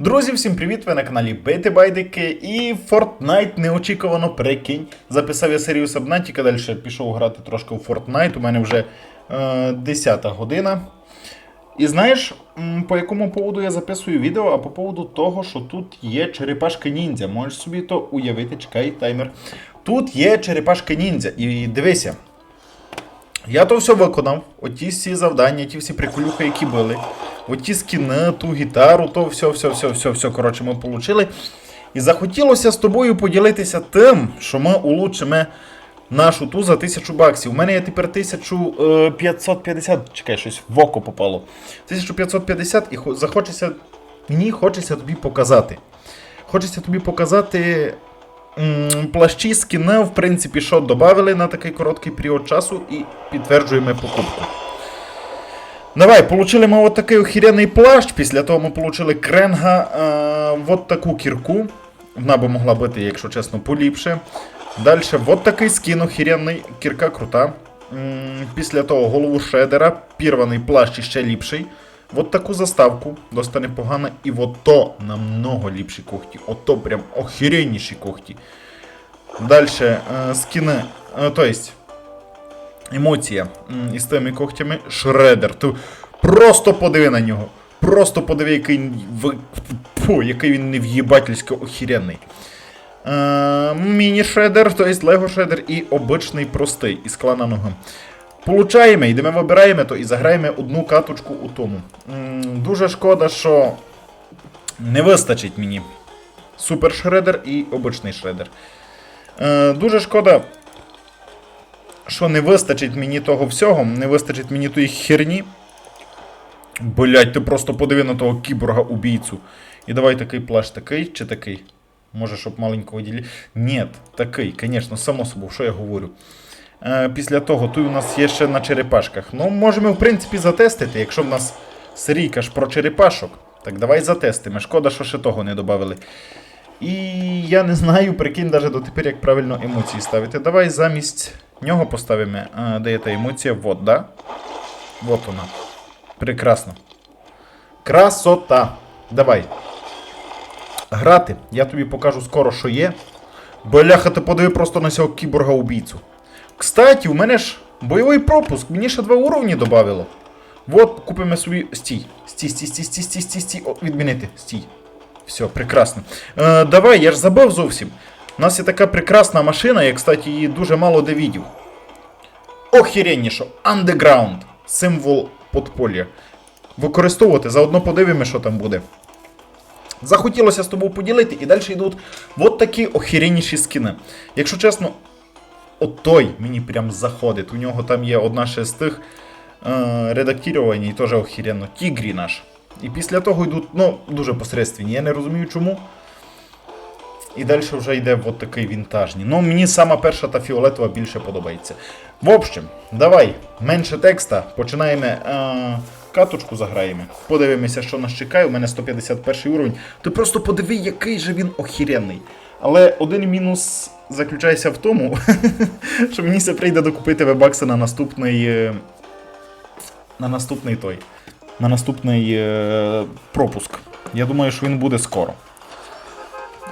Друзі, всім привіт! Ви на каналі Бейти Байдики і Fortnite неочікувано прикинь. Записав я серію Сабнатіка, далі пішов грати трошки у Fortnite. У мене вже е, 10 година. І знаєш, по якому поводу я записую відео, а по поводу того, що тут є черепашка ніндзя. Можеш собі то уявити, чекай таймер. Тут є черепашка ніндзя. І дивися. Я то все виконав. Оті всі завдання, ті всі приколюхи, які були. Оті скіни, ту гітару, то все, все, все, все, все, коротше, ми отримали. І захотілося з тобою поділитися тим, що ми улучшимо нашу ту за 1000 баксів. У мене є тепер 1550, чекай, щось в око попало. 1550 і хо- захочеться, мені хочеться тобі показати. Хочеться тобі показати плащі, скіни, в принципі, що додали на такий короткий період часу і підтверджуємо покупку. Давай, получили ми от такий охеренний плащ, після того ми получили кренга, е, таку кірку. Вона би могла бути, якщо чесно, поліпше. Далі, от такий скін охеренний, кірка крута. Після того голову шредера, пірваний плащ іще ліпший. От таку заставку, досить непогана. І от то намного ліпші когті. Ото прям охеренніші когті. Далі, е, скіни, е, то емоція із тими когтями. Шредер. Ти просто подиви на нього. Просто подиви, який, фу, який він нев'їбательськи охеренний. Е, Міні-шредер, то есть Лего шредер і обичний простий із клана нога. Получаємо, йдемо вибираємо то і заграємо одну каточку у тому. Дуже шкода, що не вистачить мені супер шредер і обичний шредер. Е, Дуже шкода, що не вистачить мені того всього, не вистачить мені тої херні. Блять, ти просто подиви на того кіборга убійцю. І давай такий плащ такий чи такий. Може, щоб маленького ділі. Ні, такий, звісно, само собою, що я говорю. Е, після того, тут у нас є ще на черепашках. Ну, можемо, в принципі, затестити, якщо в нас серійка ж про черепашок. Так давай затестимо. Шкода, що ще того не додали. І я не знаю, прикинь, навіть дотепер, як правильно емоції ставити. Давай замість нього поставимо, е, де є та емоція, вот, да? Вот вона. Прекрасно. Красота. Давай. Грати. Я тобі покажу скоро, що є. Бляха, ти подиви просто на цього кіборга убійцю. Кстати, у мене ж бойовий пропуск. Мені ще два уровні додавило. Вот, купимо собі. Стій. Стій, стій, стій, стій, стій, стій, стій. О, відмінити. Стій. Все, прекрасно. Е, давай, я ж забув зовсім. У нас є така прекрасна машина, я, кстати, її дуже мало де відів. Охеренніше. Underground. Символ подполля. Використовувати, заодно подивимо, що там буде. Захотілося з тобою поділити, і далі йдуть от такі охеренніші скини. Якщо чесно, от той мені прям заходить. У нього там є одна ще з тих е, редактірування і теж охеренно. Тігрі наш. І після того йдуть, ну, дуже посередственні. Я не розумію чому. І далі вже йде от такий вінтажний. Ну, мені сама перша та фіолетова більше подобається. В общем, давай, менше текста, починаємо е, каточку заграємо. Подивимося, що нас чекає. У мене 151 уровень. Ти просто подиви, який же він охеренний. Але один мінус заключається в тому, що мені все прийде докупити вебакси на наступний. е, На наступний той. На наступний е, пропуск. Я думаю, що він буде скоро.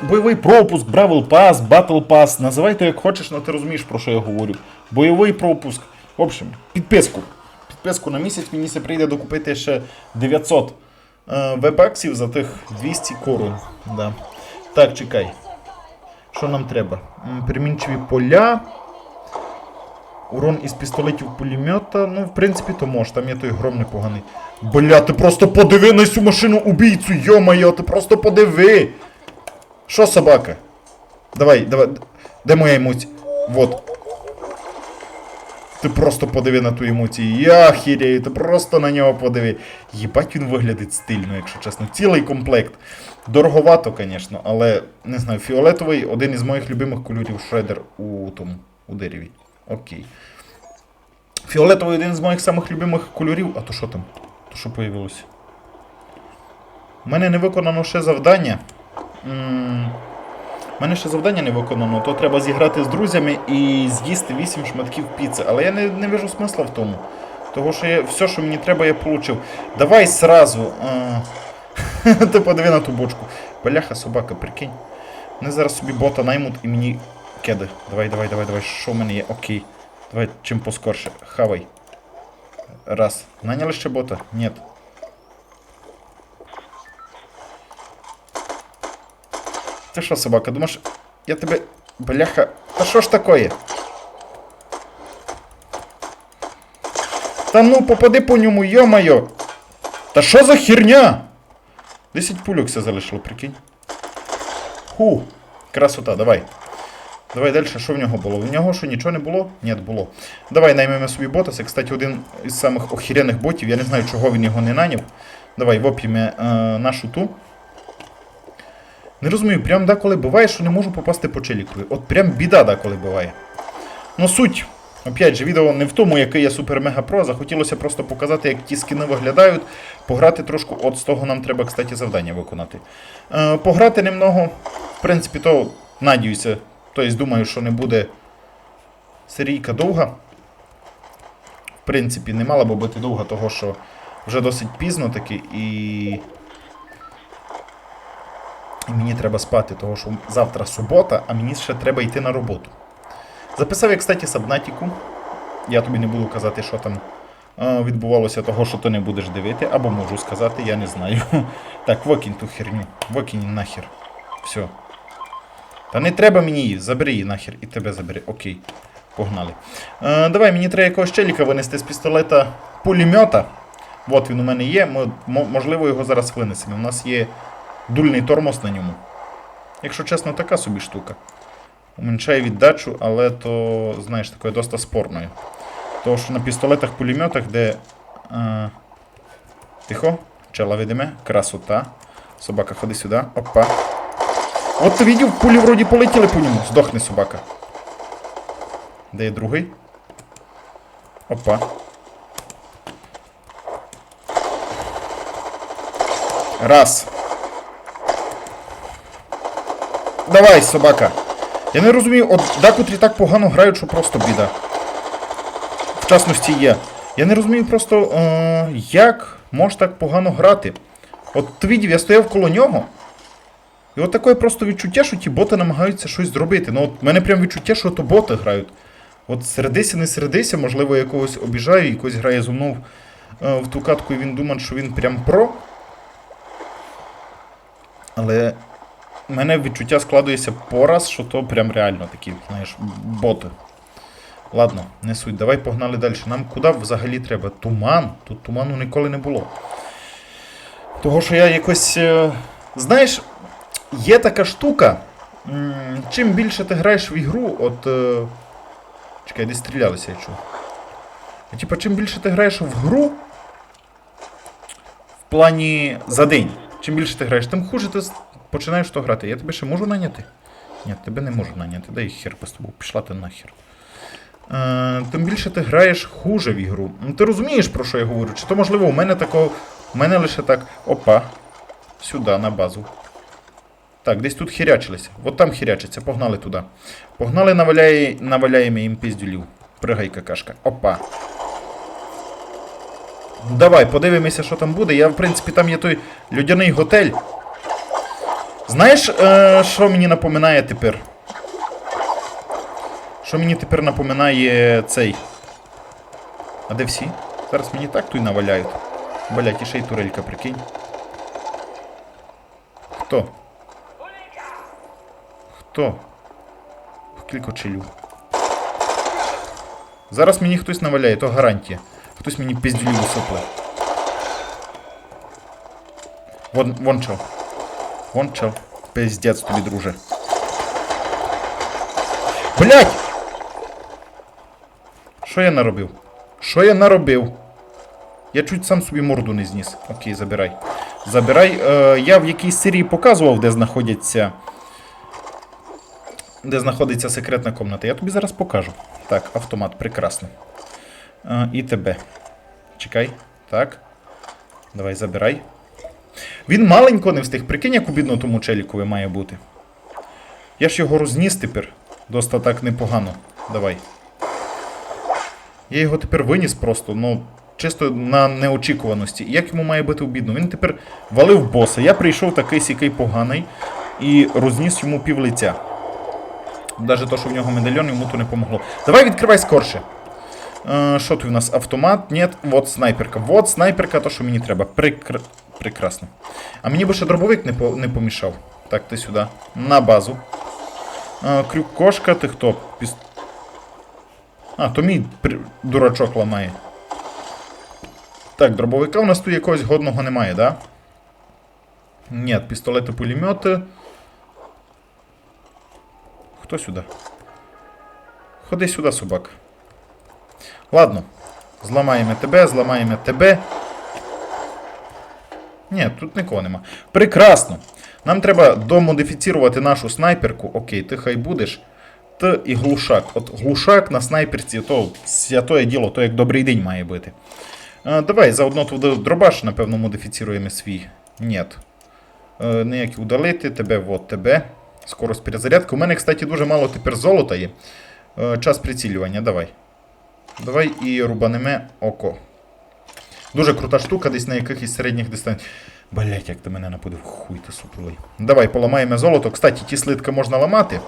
Бойовий пропуск, Бравл Пас, Батл Пас, називайте як хочеш, але ти розумієш, про що я говорю. Бойовий пропуск. В общем, підписку. Підписку на місяць мені це прийде докупити ще 900 е, вебаксів за тих 200 корун. Да. Так, чекай. Що нам треба? М, Перемінчиві поля. Урон із пістолетів пулемета. Ну, в принципі, то може, там є той гром непоганий. Бля, ти просто подиви на цю машину убійцю, йо-моє, ти просто подиви. Що собака? Давай, давай. Де моя емоція? Вот. Ти просто подиви на ту емоцію. Я хіряю, ти просто на нього подиви. Єбать він виглядить стильно, якщо чесно. Цілий комплект. Дороговато, звісно, але не знаю, фіолетовий один із моїх любимих кольорів шредер у тому, у дереві. Окей. Фіолетовий один з моїх самих любимих кольорів. А то що там? То що появилося? У мене не виконано ще завдання. М, У мене ще завдання не виконано, то треба зіграти з друзями і з'їсти 8 шматків піци. Але я не, не вижу смисла в тому. Того що я, все, що мені треба, я получив. Давай сразу. Е, Ти подиви на ту бочку. Бляха, собака, прикинь. Вони зараз собі бота наймуть і мені кеди. Давай, давай, давай, давай. Що в мене є? Окей. Давай чим поскорше. Хавай. Раз. Наняли ще бота? Ні. Ти що, собака, думаєш, я тебе. Бляха. Та що ж такое? Та ну, попади по ньому, йо-моє! Та що за херня? 10 пульок все залишило, прикинь. Ху, красота, давай. Давай далі, що в нього було? В нього що нічого не було? Ні, було. Давай наймемо собі бота. Це, кстати, один із самих охеренних ботів. Я не знаю, чого він його не наняв. Давай воп'ємо е, нашу ту. Не розумію, прям деколи буває, що не можу попасти по челікові. От прям біда деколи буває. Ну суть. Опять же, відео не в тому, який я супер-мега про. Захотілося просто показати, як ті скіни виглядають. Пограти трошку, от з того нам треба, кстати, завдання виконати. Е, пограти немного. В принципі, то надіюся. Тобто думаю, що не буде серійка довга. В принципі, не мала би бути довга, того що вже досить пізно таки і. І мені треба спати, того що завтра субота, а мені ще треба йти на роботу. Записав я, кстати, сабнатіку. Я тобі не буду казати, що там відбувалося, того, що ти не будеш дивити, або можу сказати, я не знаю. Так, викинь ту херню, викинь нахер. Все. Та не треба мені її, забери її нахер і тебе забери. Окей. Погнали. Е, давай, мені треба якогось челіка винести з пістолета пулемета. От він у мене є. Ми, можливо, його зараз винесемо. У нас є дульний тормоз на ньому. Якщо чесно, така собі штука. Уменьшає віддачу, але то, знаєш, такою досить спорною. Тому що на пістолетах-пулеметах, де. Е, тихо, чела видиме, красота. Собака, ходи сюди. Опа. От ти видів, пулі вроді полетіли по ньому. Здохне собака. Де є другий? Опа. Раз. Давай, собака. Я не розумію, от декотрі так погано грають, що просто біда. В частності є. Я не розумію просто, е, як може так погано грати. От ти видів, я стояв коло нього. І от таке просто відчуття, що ті боти намагаються щось зробити. Ну, от в мене прям відчуття, що то боти грають. От середися, не середися, можливо, я когось обіжаю, якось грає зо мною е, в ту катку, і він думає, що він прям про. Але в мене відчуття складується пораз, що то прям реально такі, знаєш, боти. Ладно, не суть, давай погнали далі. Нам куди взагалі треба? Туман. Тут туману ніколи не було. Того, що я якось. е, Знаєш, є така штука. Чим більше ти граєш в ігру, от. е, Чекай, десь стрілялися, я чув. Типа, чим більше ти граєш в гру. В плані за день. Чим більше ти граєш, тим хуже ти починаєш то грати. Я тебе ще можу наняти? Ні, тебе не можу наняти. Дай хер по тобою. Пішла ти нахер. Е, тим більше ти граєш хуже в ігру. Ну, ти розумієш, про що я говорю? Чи то можливо у мене такого. У мене лише так. Опа. Сюди, на базу. Так, десь тут хірячилися. От там хірячиться, погнали туди. Погнали, наваляє, наваляємо їм піздюлів. Пригай, какашка. Опа. Давай, подивимося, що там буде. Я, в принципі, там є той людяний готель. Знаєш, е, що мені напоминає тепер? Що мені тепер напоминає цей. А де всі? Зараз мені так тут наваляють. Блять, і ще й турелька, прикинь. Хто? Хто? Кілько челю. Зараз мені хтось наваляє, то гарантія. Хтось мені піздюлів усопле. Вон, вон чел. Вон чел. Пиздец тобі, друже. Блять! Що я наробив? Що я наробив? Я чуть сам собі морду не зніс. Окей, забирай. Забирай. Е, я в якійсь серії показував, де знаходяться. Де знаходиться секретна комната. Я тобі зараз покажу. Так, автомат, прекрасно. Е, і тебе. Чекай. Так. Давай, забирай. Він маленько не встиг. Прикинь, як обідно тому челікові має бути. Я ж його розніс тепер. Доста так непогано. Давай. Я його тепер виніс просто, ну. чисто на неочікуваності. Як йому має бути обідно? Він тепер валив боса. Я прийшов такий сякий поганий і розніс йому пів лиця. Навіть то, що в нього медальйон, йому то не помогло. Давай відкривай скорше. Е, Що тут у нас? Автомат? Ні, вот снайперка. Вот снайперка, то, що мені треба. Прикр... Прекрасно. А мені би ще дробовик не, по... не помішав. Так, ти сюди. На базу. Е, Крюк кошка, ти хто? Піс... А, то мій при- дурачок ламає. Так, дробовика у нас тут якогось годного немає, да? Ні, пістолети, пулемети. Хто сюди? Ходи сюди, собак. Ладно. Зламаємо тебе, зламаємо тебе. Ні, тут нікого нема. Прекрасно. Нам треба домодифіцірувати нашу снайперку. Окей, ти хай будеш. Т і глушак. От глушак на снайперці то святое діло, то як добрий день має бути. Е, давай, заодно туди дробаш, напевно, модифіціруємо свій. Ні. Е, ніякі удалити, тебе, от тебе. Скорость перезарядки. У мене, кстати, дуже мало тепер золота є. Е, час прицілювання, давай. Давай і рубанеме око. Дуже крута штука, десь на якихось середніх дистанціях. Блять, як ти мене напудив, хуй ти суплий. Давай, поламаємо золото. Кстати, ті слитки можна ламати.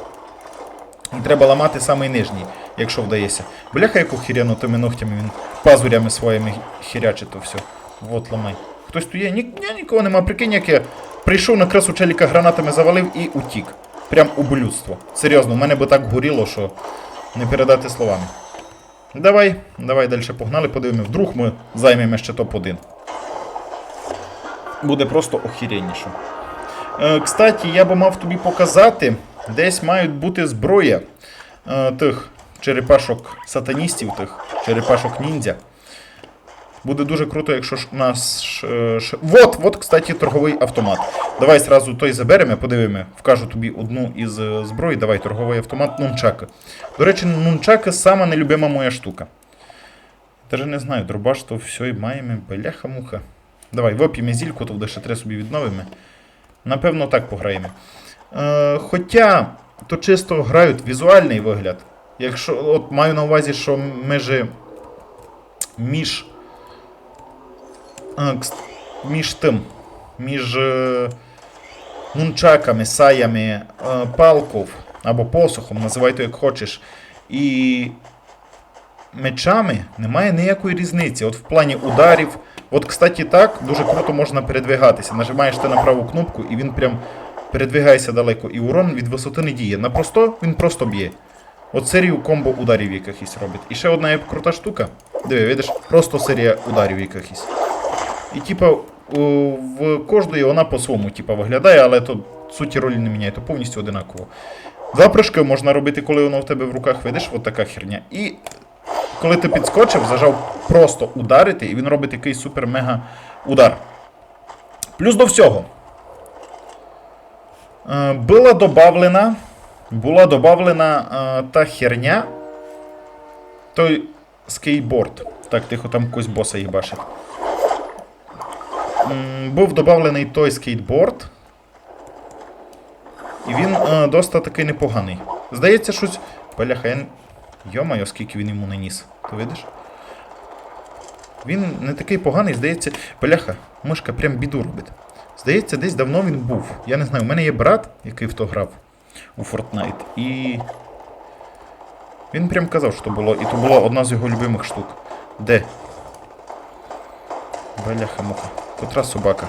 І треба ламати самий нижній, якщо вдається. Бляха, яку хіряну тими ногтями він пазурями своїми хірячить то все. Вот ламай. Хтось тут є? Ні, ні, нікого нема. Прикинь, як я прийшов на красу челіка гранатами завалив і утік. Прям ублюдство. Серйозно, в мене би так горіло, що не передати словами. Давай, давай далі погнали, подивимось. Вдруг ми займемо ще топ-1. Буде просто охіренніше. Е, кстати, я би мав тобі показати, десь мають бути зброя е, тих черепашок сатаністів, тих черепашок ніндзя. Буде дуже круто, якщо ж нас. Вот, вот, кстати, торговий автомат. Давай зразу той заберемо, подивимо. Вкажу тобі одну із е, зброї. Давай, торговий автомат нунчаки. До речі, нунчаки сама нелюбима моя штука. Даже не знаю, дробаш то все і маємо, бляха-муха. Давай, вип'ємо зільку, то буде ще три собі відновимо. Напевно, так пограємо. Е, хоча, то чисто грають візуальний вигляд. Якщо, от маю на увазі, що межі між. Між тим. Між е, нунчаками, саями, е, палков або посохом, називай то як хочеш. І мечами немає ніякої різниці. От в плані ударів. От, кстати, так дуже круто можна передвигатися. Нажимаєш ти на праву кнопку, і він прям передвигається далеко. І урон від висоти не діє. На просто він просто б'є. От серію комбо ударів якихось робить. І ще одна крута штука. Диви, видиш, просто серія ударів якихось. І типа в кожної вона по-своєму типа, виглядає, але то суті ролі не міняє, то повністю одинаково. Два прыжки можна робити, коли воно в тебе в руках, видиш, от така херня. І коли ти підскочив, зажав просто ударити, і він робить якийсь супер-мега удар. Плюс до всього. Е, була добавлена. Була добавлена е, та херня. Той скейтборд. Так, тихо, там якось боса їбашить. М, Був додавлений той скейтборд. І він е, доста такий непоганий. Здається, щось. Бляха, я... Йомайо, скільки він йому наніс. Ти видиш? Він не такий поганий, здається. Бляха, мишка прям біду робить. Здається, десь давно він був. Я не знаю, у мене є брат, який в то грав у Fortnite. І. Він прям казав, що було. І то була одна з його любимих штук. Де? Бляха муха. Котра собака.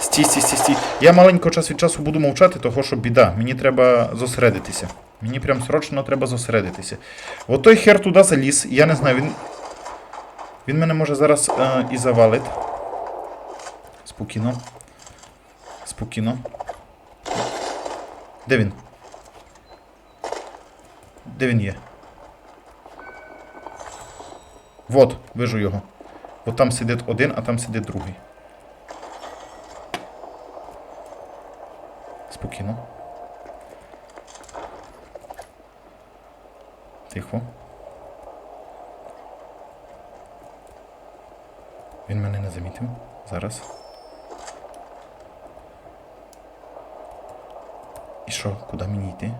Стій, стій, стій, стій. Я маленько час від часу буду мовчати, того що біда. Мені треба зосередитися. Мені прям срочно треба зосередитися. От той хер туди заліз, я не знаю, він. Він мене може зараз е, і завалить. Спокійно. Спокійно. Де він? Де він є? Вот, вижу його. От там сидить один, а там сидить другий. Спокійно. Тихо. Він мене не замітив. Зараз. І що, куди мені йти?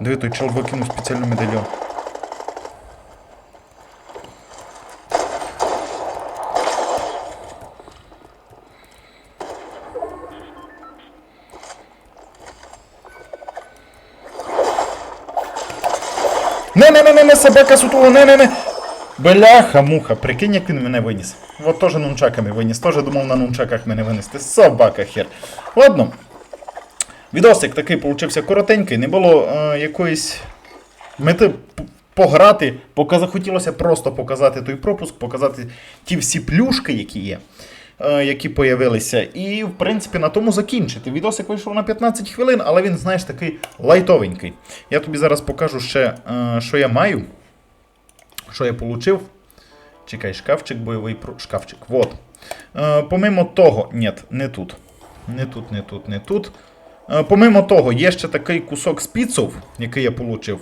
Диви, той чел викинув спеціальну медальйон. Не-не-не-не, собака сутула, не-не-не. Бляха, муха, прикинь, як він мене виніс. От теж нунчаками виніс, теж думав на нунчаках мене винести. Собака хер. Ладно. Відосик такий получився коротенький, не було е, якоїсь мети пограти, показ... хотілося просто показати той пропуск, показати ті всі плюшки, які є, е, які появилися. І, в принципі, на тому закінчити. Відосик вийшов на 15 хвилин, але він, знаєш, такий лайтовенький. Я тобі зараз покажу ще, е, що я маю, що я получив. Чекай, шкафчик, бойовий про... шкафчик. Вот. Е, помимо того, ні, не тут. Не тут, не тут, не тут. Е, Помимо того, є ще такий кусок спіцов, який я отримав.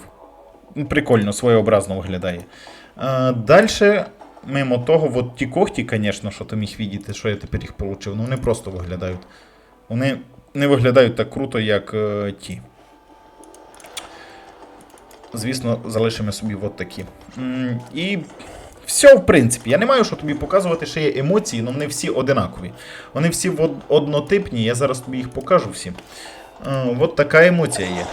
Прикольно, своєобразно виглядає. Е, Далі, мимо того, от ті когті, звісно, що ти міг видіти, що я тепер їх отримав, ну вони просто виглядають. Вони не виглядають так круто, як е, ті. Звісно, залишимо собі от такі. І все, в принципі. Я не маю що тобі показувати, ще є емоції, але вони всі одинакові. Вони всі однотипні, я зараз тобі їх покажу всі. От така емоція є.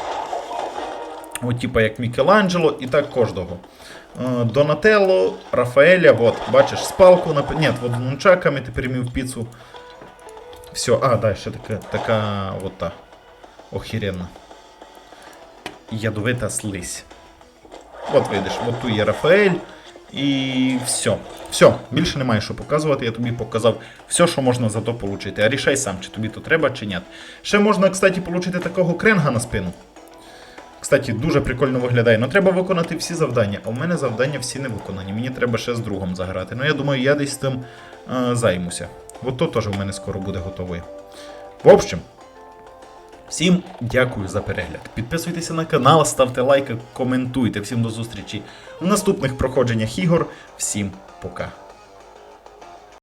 От, типа як Мікеланджело, і так кожного. Донателло, Рафаеля, от, бачиш, спалку, нап... Ні, от нунчаками ти перемів піцу. Все, а, да, ще така, така от та. Охеренна. Ядовита слизь. От видиш, от тут є Рафаель. І все. Все, більше немає що показувати. Я тобі показав все, що можна за то отримати. А рішай сам, чи тобі то треба, чи ні. Ще можна, кстати, отримати такого кренга на спину. Кстати, дуже прикольно виглядає. Ну треба виконати всі завдання. А у мене завдання всі не виконані. Мені треба ще з другом заграти. Ну я думаю, я десь тим е, займуся. От то теж у мене скоро буде готовий. В общем. Всім дякую за перегляд. Підписуйтеся на канал, ставте лайки, коментуйте. Всім до зустрічі у наступних проходженнях ігор. Всім пока.